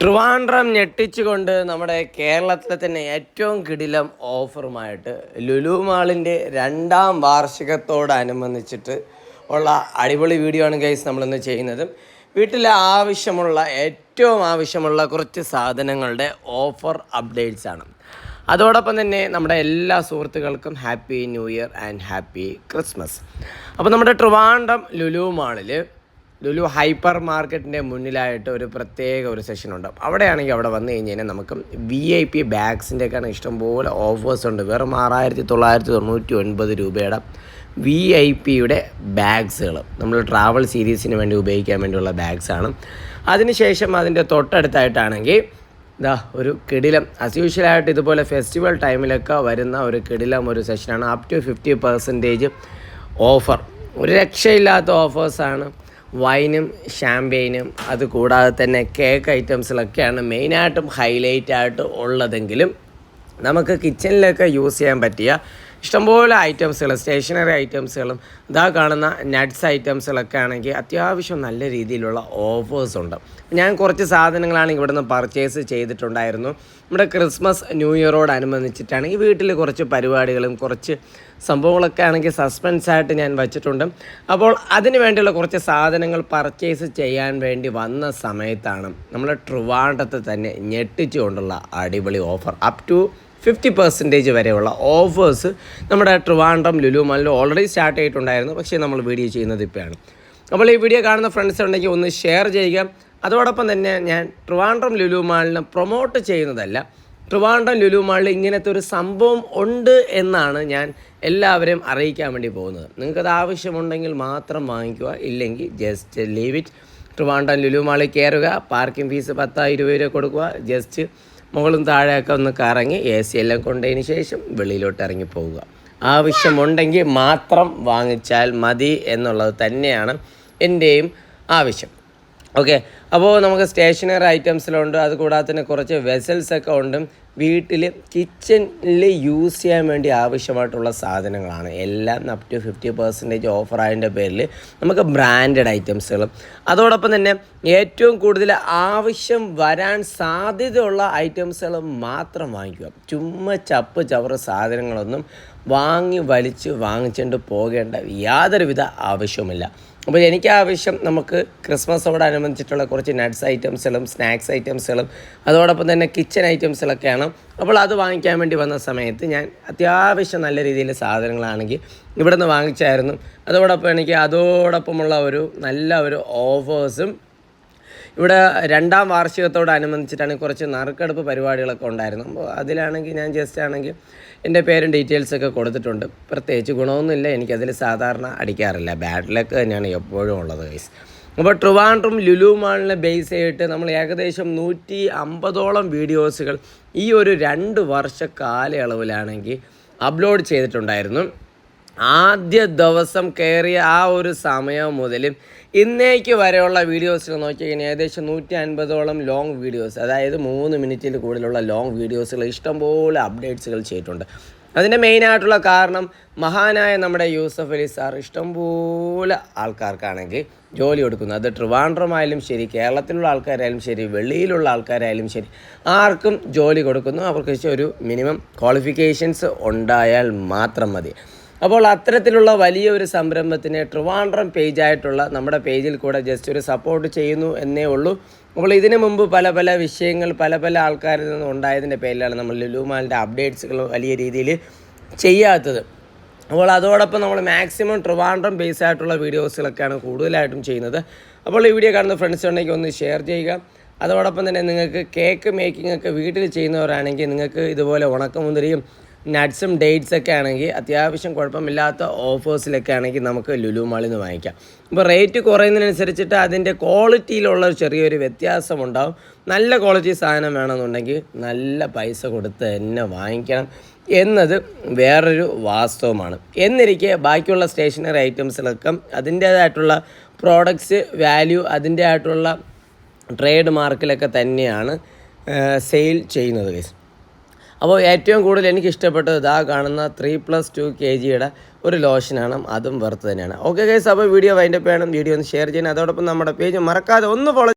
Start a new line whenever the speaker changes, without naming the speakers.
ട്രിവാൻഡ്രം ഞെട്ടിച്ചുകൊണ്ട് നമ്മുടെ കേരളത്തിലെ തന്നെ ഏറ്റവും കിടിലം ഓഫറുമായിട്ട് ലുലു മാളിന്റെ രണ്ടാം വാർഷികത്തോടനുബന്ധിച്ചിട്ട് ഉള്ള അടിപൊളി വീഡിയോ ആണ് ഗൈസ് നമ്മളിന്ന് ചെയ്യുന്നത്. വീട്ടിലെ ആവശ്യമുള്ള ഏറ്റവും ആവശ്യമുള്ള കുറച്ച് സാധനങ്ങളുടെ ഓഫർ അപ്ഡേറ്റ്സ് ആണ്. അതോടൊപ്പം തന്നെ നമ്മുടെ എല്ലാ സുഹൃത്തുക്കൾക്കും happy new year and happy Christmas അപ്പോൾ നമ്മുടെ ട്രിവാൻഡ്രം ലുലു മാളിൽ ലുലു ഹൈപ്പർ മാർക്കറ്റിന്റെ മുന്നിലായിട്ട് ഒരു പ്രത്യേക ഒരു സെഷൻ ഉണ്ട്. അവിടെയാണെങ്കിൽ അവിടെ വന്നു കഴിഞ്ഞ് കഴിഞ്ഞാൽ നമുക്ക് വി ഐ പി ബാഗ്സിന്റെയൊക്കെയാണ് ഇഷ്ടംപോലെ ഓഫേഴ്സ് ഉണ്ട്. വെറും ആറായിരത്തി തൊള്ളായിരത്തി തൊണ്ണൂറ്റി ഒൻപത് രൂപയുടെ വി ഐ പിയുടെ ബാഗ്സുകൾ നമ്മൾ ട്രാവൽ സീരീസിന് വേണ്ടി ഉപയോഗിക്കാൻ വേണ്ടിയുള്ള ബാഗ്സാണ് അതിനുശേഷം അതിന്റെ തൊട്ടടുത്തായിട്ടാണെങ്കിൽ ഇതാ ഒരു കിടിലം. അസ് യൂഷ്വലായിട്ട് ഇതുപോലെ ഫെസ്റ്റിവൽ ടൈമിലൊക്കെ വരുന്ന ഒരു കിടിലം ഒരു സെഷനാണ് up to fifty percentage offer ഒരു രക്ഷയില്ലാത്ത ഓഫേഴ്സാണ് വൈനും ഷാമ്പെയിനും അത് കൂടാതെ തന്നെ കേക്ക് ഐറ്റംസിലൊക്കെയാണ് മെയിനായിട്ടും ഹൈലൈറ്റ് ആയിട്ട് ഉള്ളതെങ്കിലും നമുക്ക് കിച്ചണിലൊക്കെ യൂസ് ചെയ്യാൻ പറ്റിയ ഇഷ്ടംപോലെ ഐറ്റംസുകൾ സ്റ്റേഷനറി ഐറ്റംസുകളും ഇതാ കാണുന്ന നട്ട്സ് ഐറ്റംസുകളൊക്കെ ആണെങ്കിൽ അത്യാവശ്യം നല്ല രീതിയിലുള്ള ഓഫേഴ്സ് ഉണ്ട്. ഞാൻ കുറച്ച് സാധനങ്ങളാണ് ഇവിടുന്ന് പർച്ചേസ് ചെയ്തിട്ടുണ്ടായിരുന്നു. നമ്മുടെ ക്രിസ്മസ് ന്യൂ ഇയറോടനുബന്ധിച്ചിട്ടാണ് ഈ വീട്ടിൽ കുറച്ച് പരിപാടികളും കുറച്ച് സംഭവങ്ങളൊക്കെ ആണെങ്കിൽ സസ്പെൻസ് ആയിട്ട് ഞാൻ വച്ചിട്ടുണ്ട്. അപ്പോൾ അതിന് വേണ്ടിയുള്ള കുറച്ച് സാധനങ്ങൾ പർച്ചേസ് ചെയ്യാൻ വേണ്ടി വന്ന സമയത്താണ് നമ്മുടെ ട്രിവാൻഡത്ത് തന്നെ ഞെട്ടിച്ചുകൊണ്ടുള്ള അടിപൊളി offer. Up to fifty percentage വരെയുള്ള ഓഫേഴ്സ് നമ്മുടെ ട്രിവാൻഡ്രം ലുലു മാളിൽ ഓൾറെഡി സ്റ്റാർട്ട് ചെയ്തിട്ടുണ്ടായിരുന്നു. പക്ഷേ നമ്മൾ വീഡിയോ ചെയ്യുന്നത് ഇപ്പോഴാണ്. അപ്പോൾ ഈ വീഡിയോ കാണുന്ന ഫ്രണ്ട്സ് ഉണ്ടെങ്കിൽ ഒന്ന് ഷെയർ ചെയ്യുക. അതോടൊപ്പം തന്നെ ഞാൻ ട്രിവാൻഡ്രം ലുലു മാളിനെ പ്രൊമോട്ട് ചെയ്യുന്നതല്ല ട്രിവാൻഡ്രം ലുലു മാളിൽ ഇങ്ങനത്തെ ഒരു സംഭവം ഉണ്ട് എന്നാണ് ഞാൻ എല്ലാവരെയും അറിയിക്കാൻ വേണ്ടി പോകുന്നത്. നിങ്ങൾക്കത് ആവശ്യമുണ്ടെങ്കിൽ മാത്രം വാങ്ങിക്കുക. ഇല്ലെങ്കിൽ just leave it Trivandrum Lulu മാളിൽ കയറുക. പാർക്കിംഗ് ഫീസ് പത്തായിരം രൂപ കൊടുക്കുക. ജസ്റ്റ് മുകളും താഴെയൊക്കെ ഒന്ന് കറങ്ങി എ സി എല്ലാം കൊണ്ടതിന് ശേഷം വെളിയിലോട്ട് ഇറങ്ങി പോവുക. ആവശ്യമുണ്ടെങ്കിൽ മാത്രം വാങ്ങിച്ചാൽ മതി എന്നുള്ളത് തന്നെയാണ് എന്റെയും ആവശ്യം. ഓക്കെ അപ്പോൾ നമുക്ക് സ്റ്റേഷനറി ഐറ്റംസിലുണ്ട്. അതുകൂടാതെ തന്നെ കുറച്ച് വെസൽസൊക്കെ ഉണ്ട്. വീട്ടിൽ കിച്ചണിൽ യൂസ് ചെയ്യാൻ വേണ്ടി ആവശ്യമായിട്ടുള്ള സാധനങ്ങളാണ്. എല്ലാം up to fifty percentage offer പേരിൽ നമുക്ക് ബ്രാൻഡഡ് ഐറ്റംസുകളും അതോടൊപ്പം തന്നെ ഏറ്റവും കൂടുതൽ ആവശ്യം വരാൻ സാധ്യതയുള്ള ഐറ്റംസുകൾ മാത്രം വാങ്ങിക്കുക. ചുമ്മാ ചപ്പ് ചവറ് സാധനങ്ങളൊന്നും വാങ്ങി വലിച്ച് വാങ്ങിച്ചുകൊണ്ട് പോകേണ്ട യാതൊരുവിധ ആവശ്യവുമില്ല. അപ്പോൾ എനിക്ക് ആവശ്യം നമുക്ക് ക്രിസ്മസോടനുബന്ധിച്ചിട്ടുള്ള കുറച്ച് നട്ട്സ് ഐറ്റംസുകളും സ്നാക്സ് ഐറ്റംസുകളും അതോടൊപ്പം തന്നെ കിച്ചൺ ഐറ്റംസുകളൊക്കെയാണ്. അപ്പോൾ അത് വാങ്ങിക്കാൻ വേണ്ടി വന്ന സമയത്ത് ഞാൻ അത്യാവശ്യം നല്ല രീതിയിൽ സാധനങ്ങളാണെങ്കിൽ ഇവിടെ നിന്ന് വാങ്ങിച്ചായിരുന്നു. അതോടൊപ്പം എനിക്ക് അതോടൊപ്പമുള്ള ഒരു നല്ല ഒരു ഓഫേഴ്സും ഇവിടെ രണ്ടാം വാർഷികത്തോടനുബന്ധിച്ചിട്ടാണ് കുറച്ച് നറുക്കെടുപ്പ് പരിപാടികളൊക്കെ ഉണ്ടായിരുന്നു അപ്പോൾ അതിലാണെങ്കിൽ ഞാൻ ജസ്റ്റ് ആണെങ്കിൽ എന്റെ പേരും ഡീറ്റെയിൽസൊക്കെ കൊടുത്തിട്ടുണ്ട്. പ്രത്യേകിച്ച് ഗുണമൊന്നുമില്ല. എനിക്കതിൽ സാധാരണ അടിക്കാറില്ല. ബാഡ് ലക്ക് തന്നെയാണ് എപ്പോഴും ഉള്ളത് ഗൈസ് അപ്പോൾ ട്രിവാൻഡ്രം ലുലു മാളിനെ ബേസ് ചെയ്തിട്ട് നമ്മൾ ഏകദേശം നൂറ്റി അമ്പതോളം വീഡിയോസുകൾ ഈ ഒരു രണ്ട് വർഷ കാലയളവിലാണെങ്കിൽ അപ്ലോഡ് ചെയ്തിട്ടുണ്ടായിരുന്നു. ആദ്യ ദിവസം കയറിയ ആ ഒരു സമയം മുതൽ ഇന്നേക്ക് വരെയുള്ള വീഡിയോസിൽ നോക്കി കഴിഞ്ഞാൽ ഏകദേശം നൂറ്റി അൻപതോളം ലോങ് വീഡിയോസ് അതായത് മൂന്ന് മിനിറ്റിൽ കൂടുതലുള്ള ലോങ് വീഡിയോസുകൾ ഇഷ്ടംപോലെ അപ്ഡേറ്റ്സുകൾ ചെയ്തിട്ടുണ്ട്. അതിന്റെ മെയിനായിട്ടുള്ള കാരണം മഹാനായ നമ്മുടെ യൂസഫ് അലി സാർ ഇഷ്ടംപോലെ ആൾക്കാർക്കാണെങ്കിൽ ജോലി കൊടുക്കുന്നു. അത് ട്രിവാൻഡ്രമായാലും ശരി കേരളത്തിലുള്ള ആൾക്കാരായാലും ശരി വെളിയിലുള്ള ആൾക്കാരായാലും ശരി ആർക്കും ജോലി കൊടുക്കുന്നു. അവർക്ക് ഒരു മിനിമം ക്വാളിഫിക്കേഷൻസ് ഉണ്ടായാൽ മാത്രം മതി. അപ്പോൾ അത്തരത്തിലുള്ള വലിയ ഒരു സംരംഭത്തിന് ട്രിവാൻഡ്രം പേജായിട്ടുള്ള നമ്മുടെ പേജിൽ കൂടെ ജസ്റ്റ് ഒരു സപ്പോർട്ട് ചെയ്യുന്നു എന്നേ ഉള്ളൂ. അപ്പോൾ ഇതിനു മുമ്പ് പല പല വിഷയങ്ങൾ പല പല ആൾക്കാരിൽ നിന്ന് ഉണ്ടായതിന്റെ പേരിലാണ് നമ്മൾ ലുലുമാലിന്റെ അപ്ഡേറ്റ്സുകൾ വലിയ രീതിയിൽ ചെയ്യാത്തത്. അപ്പോൾ അതോടൊപ്പം നമ്മൾ മാക്സിമം ട്രിവാൻഡ്രം ബേസ് ആയിട്ടുള്ള വീഡിയോസുകളൊക്കെയാണ് കൂടുതലായിട്ടും ചെയ്യുന്നത്. അപ്പോൾ ഈ വീഡിയോ കാണുന്ന ഫ്രണ്ട്സ് ഉണ്ടെങ്കിൽ ഒന്ന് ഷെയർ ചെയ്യുക. അതോടൊപ്പം തന്നെ നിങ്ങൾക്ക് കേക്ക് മേക്കിംഗ് ഒക്കെ വീട്ടിൽ ചെയ്യുന്നവരാണെങ്കിൽ നിങ്ങൾക്ക് ഇതുപോലെ ഉണക്കമുന്തിരിയും നട്ട്സും ഡേറ്റ്സ് ഒക്കെ ആണെങ്കിൽ അത്യാവശ്യം കുഴപ്പമില്ലാത്ത ഓഫേഴ്സിലൊക്കെ ആണെങ്കിൽ നമുക്ക് ലുലു മാളിൽ നിന്ന് വാങ്ങിക്കാം. ഇപ്പോൾ റേറ്റ് കുറയുന്നതിനനുസരിച്ചിട്ട് അതിന്റെ ക്വാളിറ്റിയിലുള്ള ചെറിയൊരു വ്യത്യാസം വ്യത്യാസമുണ്ടാവും. നല്ല ക്വാളിറ്റി സാധനം വേണമെന്നുണ്ടെങ്കിൽ നല്ല പൈസ കൊടുത്ത് തന്നെ വാങ്ങിക്കണം എന്നത് വേറൊരു വാസ്തവമാണ്. എന്നിരിക്കെ ബാക്കിയുള്ള സ്റ്റേഷനറി ഐറ്റംസിലൊക്കെ അതിന്റേതായിട്ടുള്ള പ്രോഡക്റ്റ്സ് വാല്യൂ അതിന്റെ ആയിട്ടുള്ള ട്രേഡ് മാർക്കിലൊക്കെ തന്നെയാണ് സെയിൽ ചെയ്യുന്നത് ഗൈസ് അപ്പോൾ ഏറ്റവും കൂടുതൽ എനിക്ക് ഇഷ്ടപ്പെട്ടത് ഇതാ കാണുന്ന ത്രീ പ്ലസ് ടു കെ ജിയുടെ ഒരു ലോഷനാണ് അതും വെറുത്ത് തന്നെയാണ്. ഓക്കെ ഗൈസ് അപ്പോൾ വീഡിയോ വൈൻഡപ്പ് ചെയ്യണം. വീഡിയോ ഒന്ന് ഷെയർ ചെയ്യണം. അതോടൊപ്പം നമ്മുടെ പേജ് മറക്കാതെ ഒന്ന് ഫോളോ